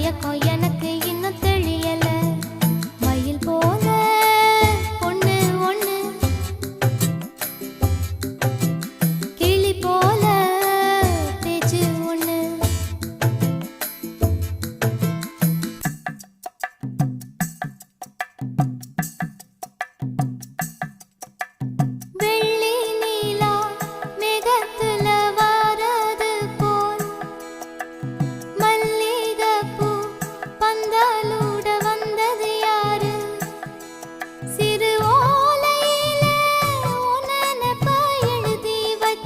தயக்கம் எனக்கு